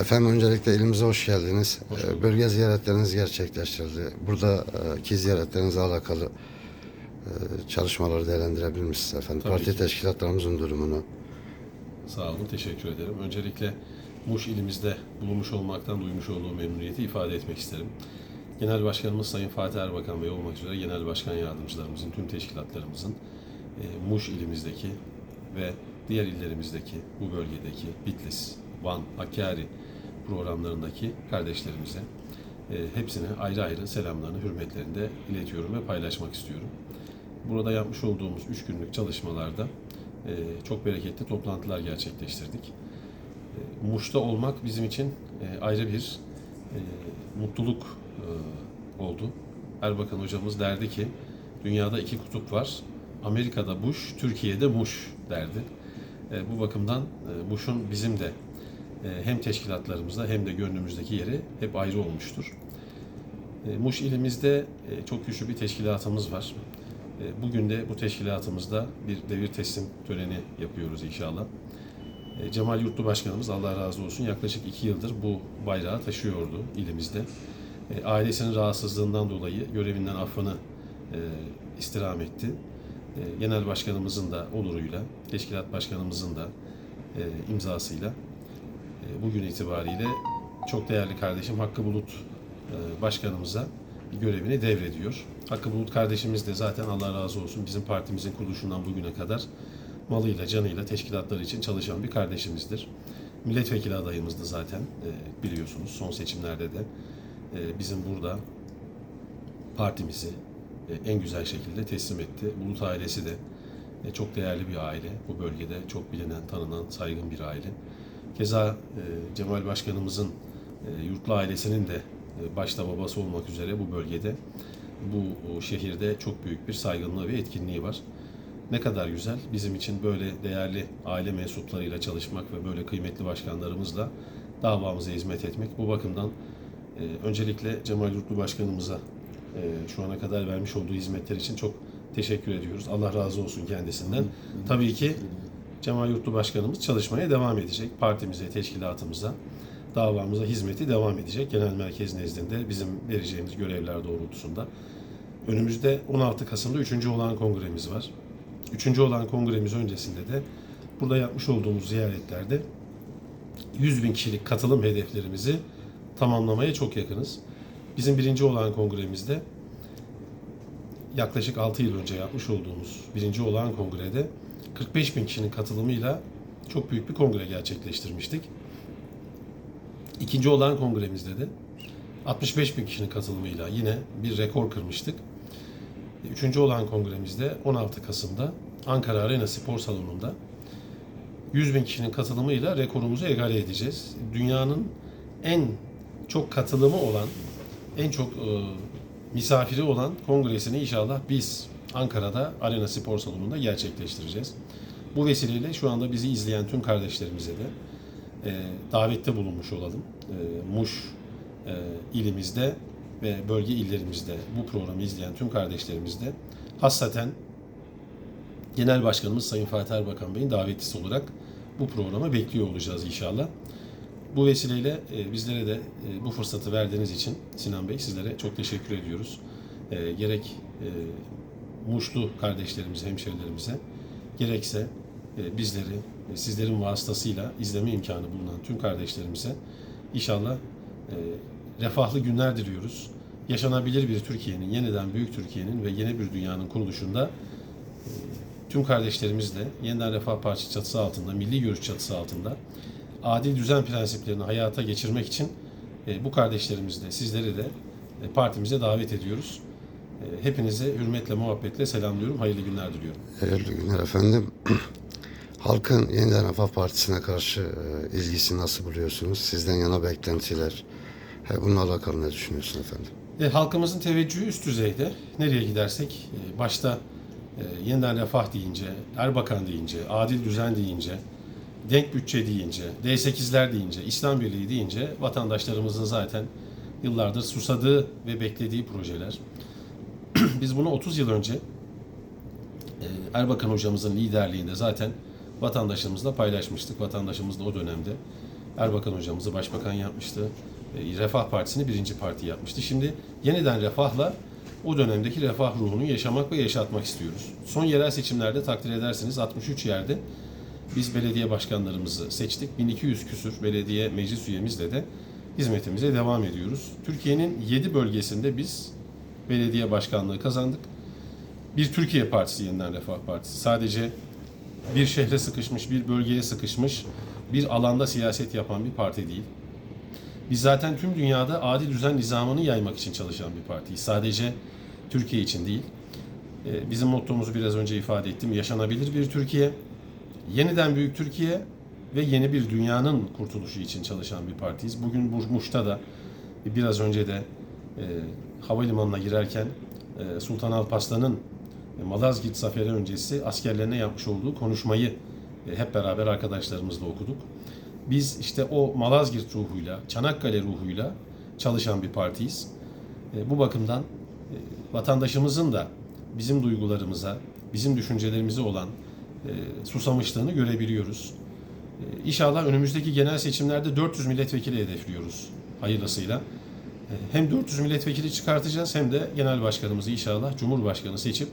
Efendim öncelikle elimize hoş geldiniz. Ee, Bölge ziyaretleriniz gerçekleştirildi. Buradaki ziyaretlerinizle alakalı e, çalışmaları değerlendirebilir misiniz efendim? Tabii Parti ki. teşkilatlarımızın durumunu. Sağ olun, teşekkür ederim. Öncelikle Muş ilimizde bulunmuş olmaktan duymuş olduğum memnuniyeti ifade etmek isterim. Genel Başkanımız Sayın Fatih Erbakan Bey olmak üzere Genel Başkan Yardımcılarımızın, tüm teşkilatlarımızın e, Muş ilimizdeki ve diğer illerimizdeki, bu bölgedeki Bitlis, Van, Hakkari programlarındaki kardeşlerimize e, hepsine ayrı ayrı selamlarını, hürmetlerini de iletiyorum ve paylaşmak istiyorum. Burada yapmış olduğumuz üç günlük çalışmalarda e, çok bereketli toplantılar gerçekleştirdik. E, Muş'ta olmak bizim için ayrı bir mutluluk oldu. Erbakan hocamız derdi ki dünyada iki kutup var. Amerika'da Bush, Türkiye'de Muş derdi. Bu bakımdan Muş'un bizim de hem teşkilatlarımızda hem de gönlümüzdeki yeri hep ayrı olmuştur. E, Muş ilimizde e, çok güçlü bir teşkilatımız var. E, Bugün de bu teşkilatımızda bir devir teslim töreni yapıyoruz inşallah. E, Cemal Yurtlu Başkanımız Allah razı olsun yaklaşık iki yıldır bu bayrağı taşıyordu ilimizde. E, Ailesinin rahatsızlığından dolayı görevinden affını e, istirham etti. E, Genel Başkanımızın da oluruyla, Teşkilat Başkanımızın da e, imzasıyla e, bugün itibariyle çok değerli kardeşim Hakkı Bulut e, Başkanımıza görevini devrediyor. Hakkı Bulut kardeşimiz de zaten Allah razı olsun bizim partimizin kuruluşundan bugüne kadar malıyla canıyla teşkilatlar için çalışan bir kardeşimizdir. Milletvekili adayımızdı zaten e, biliyorsunuz son seçimlerde de e, bizim burada partimizi e, en güzel şekilde teslim etti. Bulut ailesi de e, çok değerli bir aile. Bu bölgede çok bilinen, tanınan, saygın bir aile. Keza e, Cemal Başkanımızın e, yurtlu ailesinin de e, başta babası olmak üzere bu bölgede, bu şehirde çok büyük bir saygınlığı ve etkinliği var. Ne kadar güzel bizim için böyle değerli aile mensuplarıyla çalışmak ve böyle kıymetli başkanlarımızla davamıza hizmet etmek. Bu bakımdan e, öncelikle Cemal Yurtlu Başkanımıza e, şu ana kadar vermiş olduğu hizmetler için çok teşekkür ediyoruz. Allah razı olsun kendisinden. Tabii ki Cemal Yurtlu Başkanımız çalışmaya devam edecek. Partimize, teşkilatımıza, davamıza hizmeti devam edecek. Genel merkez nezdinde bizim vereceğimiz görevler doğrultusunda. Önümüzde 16 Kasım'da 3. olan kongremiz var. 3. olan kongremiz öncesinde de burada yapmış olduğumuz ziyaretlerde 100 bin kişilik katılım hedeflerimizi tamamlamaya çok yakınız. Bizim birinci olan kongremizde yaklaşık 6 yıl önce yapmış olduğumuz birinci olağan kongrede 45 bin kişinin katılımıyla çok büyük bir kongre gerçekleştirmiştik. İkinci olağan kongremizde de 65 bin kişinin katılımıyla yine bir rekor kırmıştık. Üçüncü olağan kongremizde 16 Kasım'da Ankara Arena Spor Salonu'nda 100 bin kişinin katılımıyla rekorumuzu egale edeceğiz. Dünyanın en çok katılımı olan, en çok e, misafiri olan kongresini inşallah biz Ankara'da Arena Spor Salonu'nda gerçekleştireceğiz. Bu vesileyle şu anda bizi izleyen tüm kardeşlerimize de e, davette bulunmuş olalım. E, Muş e, ilimizde ve bölge illerimizde bu programı izleyen tüm kardeşlerimiz de Genel Başkanımız Sayın Fatih Erbakan Bey'in davetlisi olarak bu programa bekliyor olacağız inşallah. Bu vesileyle e, bizlere de e, bu fırsatı verdiğiniz için Sinan Bey sizlere çok teşekkür ediyoruz. E, gerek Muşlu kardeşlerimize, hemşerilerimize gerekse bizleri sizlerin vasıtasıyla izleme imkanı bulunan tüm kardeşlerimize inşallah refahlı günler diliyoruz. Yaşanabilir bir Türkiye'nin, yeniden büyük Türkiye'nin ve yeni bir dünyanın kuruluşunda tüm kardeşlerimizle yeniden Refah Partisi çatısı altında, milli görüş çatısı altında adil düzen prensiplerini hayata geçirmek için e, bu kardeşlerimizle, sizleri de e, partimize davet ediyoruz. E, hepinize hürmetle, muhabbetle selamlıyorum. Hayırlı günler diliyorum. Hayırlı günler efendim. Halkın Yeniden Refah Partisi'ne karşı e, ilgisi nasıl buluyorsunuz? Sizden yana beklentiler. He, bununla alakalı ne düşünüyorsun efendim? E, halkımızın teveccühü üst düzeyde. Nereye gidersek e, başta e, yeniden refah deyince, Erbakan deyince, adil düzen deyince, denk bütçe deyince, D8'ler deyince, İslam Birliği deyince vatandaşlarımızın zaten yıllardır susadığı ve beklediği projeler. Biz bunu 30 yıl önce e, Erbakan hocamızın liderliğinde zaten vatandaşımızla paylaşmıştık. Vatandaşımız da o dönemde Erbakan hocamızı başbakan yapmıştı. Refah Partisi'ni birinci parti yapmıştı. Şimdi yeniden refahla o dönemdeki refah ruhunu yaşamak ve yaşatmak istiyoruz. Son yerel seçimlerde takdir edersiniz 63 yerde biz belediye başkanlarımızı seçtik. 1200 küsür belediye meclis üyemizle de hizmetimize devam ediyoruz. Türkiye'nin 7 bölgesinde biz belediye başkanlığı kazandık. Bir Türkiye Partisi yeniden Refah Partisi. Sadece bir şehre sıkışmış, bir bölgeye sıkışmış, bir alanda siyaset yapan bir parti değil. Biz zaten tüm dünyada adil düzen nizamını yaymak için çalışan bir partiyiz. Sadece Türkiye için değil. Ee, Bizim mottomuzu biraz önce ifade ettim. Yaşanabilir bir Türkiye, yeniden büyük Türkiye ve yeni bir dünyanın kurtuluşu için çalışan bir partiyiz. Bugün bu- Muş'ta da biraz önce de e, havalimanına girerken e, Sultan Alparslan'ın e, Malazgirt Zaferi öncesi askerlerine yapmış olduğu konuşmayı e, hep beraber arkadaşlarımızla okuduk. Biz işte o Malazgirt ruhuyla, Çanakkale ruhuyla çalışan bir partiyiz. E, Bu bakımdan e, vatandaşımızın da bizim duygularımıza, bizim düşüncelerimize olan e, susamışlığını görebiliyoruz. E, İnşallah önümüzdeki genel seçimlerde 400 milletvekili hedefliyoruz hayırlısıyla. E, Hem 400 milletvekili çıkartacağız hem de genel başkanımızı inşallah Cumhurbaşkanı seçip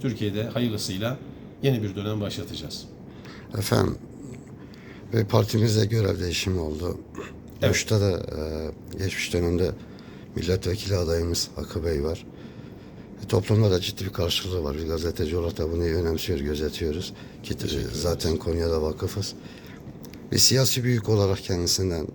Türkiye'de hayırlısıyla yeni bir dönem başlatacağız. Efendim ve partimizde görev değişimi oldu. Evet. Muş'ta da e, geçmiş dönemde milletvekili adayımız Hakkı Bey var. Toplumda da ciddi bir karşılığı var. Bir gazeteci olarak da bunu önemsiyor, gözetiyoruz. Ki e, zaten Konya'da vakıfız. Bir siyasi büyük olarak kendisinden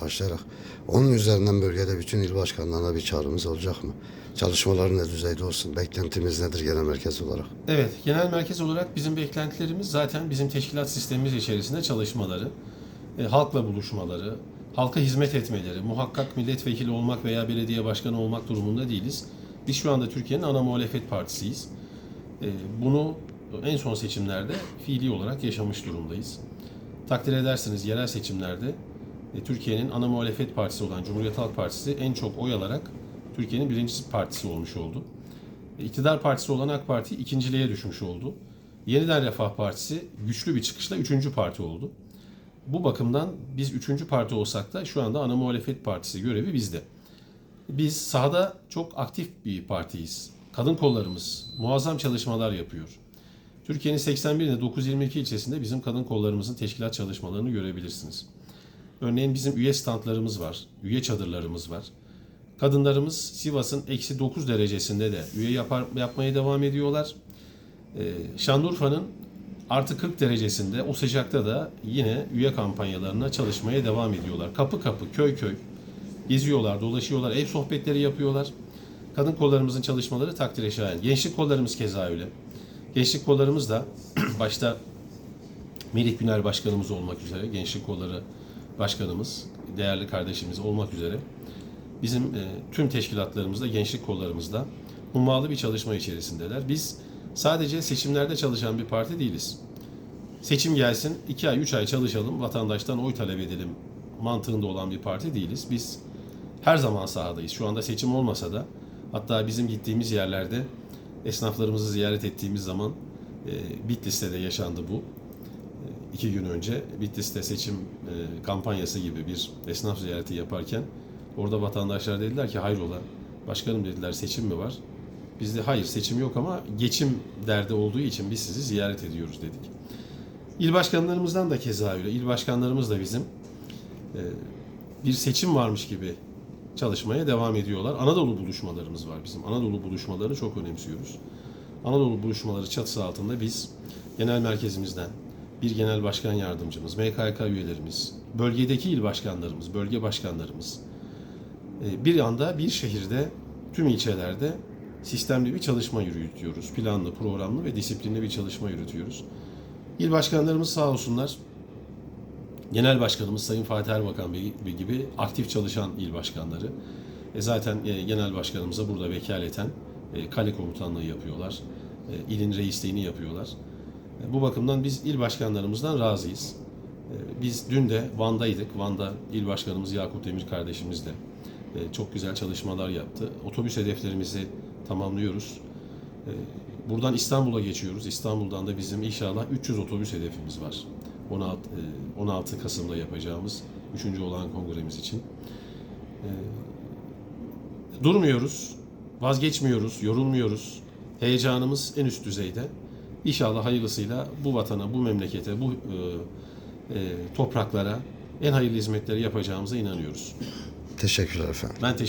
başlayarak onun üzerinden bölgede bütün il başkanlarına bir çağrımız olacak mı? Çalışmaları ne düzeyde olsun? Beklentimiz nedir genel merkez olarak? Evet, genel merkez olarak bizim beklentilerimiz zaten bizim teşkilat sistemimiz içerisinde çalışmaları, e, halkla buluşmaları, halka hizmet etmeleri, muhakkak milletvekili olmak veya belediye başkanı olmak durumunda değiliz. Biz şu anda Türkiye'nin ana muhalefet partisiyiz. E, bunu en son seçimlerde fiili olarak yaşamış durumdayız. Takdir edersiniz yerel seçimlerde e, Türkiye'nin ana muhalefet partisi olan Cumhuriyet Halk Partisi en çok oy alarak Türkiye'nin birinci partisi olmuş oldu. İktidar partisi olan AK Parti ikinciliğe düşmüş oldu. Yeniden Refah Partisi güçlü bir çıkışla üçüncü parti oldu. Bu bakımdan biz üçüncü parti olsak da şu anda ana muhalefet partisi görevi bizde. Biz sahada çok aktif bir partiyiz. Kadın kollarımız muazzam çalışmalar yapıyor. Türkiye'nin 81 ile 922 ilçesinde bizim kadın kollarımızın teşkilat çalışmalarını görebilirsiniz. Örneğin bizim üye standlarımız var, üye çadırlarımız var. Kadınlarımız Sivas'ın eksi 9 derecesinde de üye yapar, yapmaya devam ediyorlar. Ee, Şanlıurfa'nın artı 40 derecesinde o sıcakta da yine üye kampanyalarına çalışmaya devam ediyorlar. Kapı kapı, köy köy geziyorlar, dolaşıyorlar, ev sohbetleri yapıyorlar. Kadın kollarımızın çalışmaları takdire şayan. Gençlik kollarımız keza öyle. Gençlik kollarımız da başta Melih Güner Başkanımız olmak üzere, Gençlik Kolları Başkanımız, değerli kardeşimiz olmak üzere bizim e, tüm teşkilatlarımızda, gençlik kollarımızda ummalı bir çalışma içerisindeler. Biz sadece seçimlerde çalışan bir parti değiliz. Seçim gelsin, 2 ay, 3 ay çalışalım, vatandaştan oy talep edelim mantığında olan bir parti değiliz. Biz her zaman sahadayız. Şu anda seçim olmasa da hatta bizim gittiğimiz yerlerde esnaflarımızı ziyaret ettiğimiz zaman e, Bitlis'te de yaşandı bu. E, iki gün önce Bitlis'te seçim e, kampanyası gibi bir esnaf ziyareti yaparken orada vatandaşlar dediler ki hayrola başkanım dediler seçim mi var? Biz de hayır seçim yok ama geçim derdi olduğu için biz sizi ziyaret ediyoruz dedik. İl başkanlarımızdan da keza öyle. İl başkanlarımız da bizim e, bir seçim varmış gibi çalışmaya devam ediyorlar. Anadolu buluşmalarımız var bizim. Anadolu buluşmalarını çok önemsiyoruz. Anadolu buluşmaları çatısı altında biz genel merkezimizden bir genel başkan yardımcımız, MKK üyelerimiz, bölgedeki il başkanlarımız, bölge başkanlarımız e, bir anda bir şehirde tüm ilçelerde sistemli bir çalışma yürütüyoruz. Planlı, programlı ve disiplinli bir çalışma yürütüyoruz. İl başkanlarımız sağ olsunlar Genel Başkanımız Sayın Fatih Erbakan Bey gibi aktif çalışan il başkanları. E zaten e, Genel Başkanımıza burada vekaleten e, kale komutanlığı yapıyorlar. E, ilin reisliğini yapıyorlar. E, bu bakımdan biz il başkanlarımızdan razıyız. Biz dün de Van'daydık. Van'da il başkanımız Yakut Demir kardeşimizle e, çok güzel çalışmalar yaptı. Otobüs hedeflerimizi tamamlıyoruz. Buradan İstanbul'a geçiyoruz. İstanbul'dan da bizim inşallah 300 otobüs hedefimiz var. 16, e, 16 Kasım'da yapacağımız Üçüncü olan kongremiz için. Ee, durmuyoruz, vazgeçmiyoruz, yorulmuyoruz. Heyecanımız en üst düzeyde. İnşallah hayırlısıyla bu vatana, bu memlekete, bu e, e, topraklara en hayırlı hizmetleri yapacağımıza inanıyoruz. Teşekkürler efendim. Ben teşekkür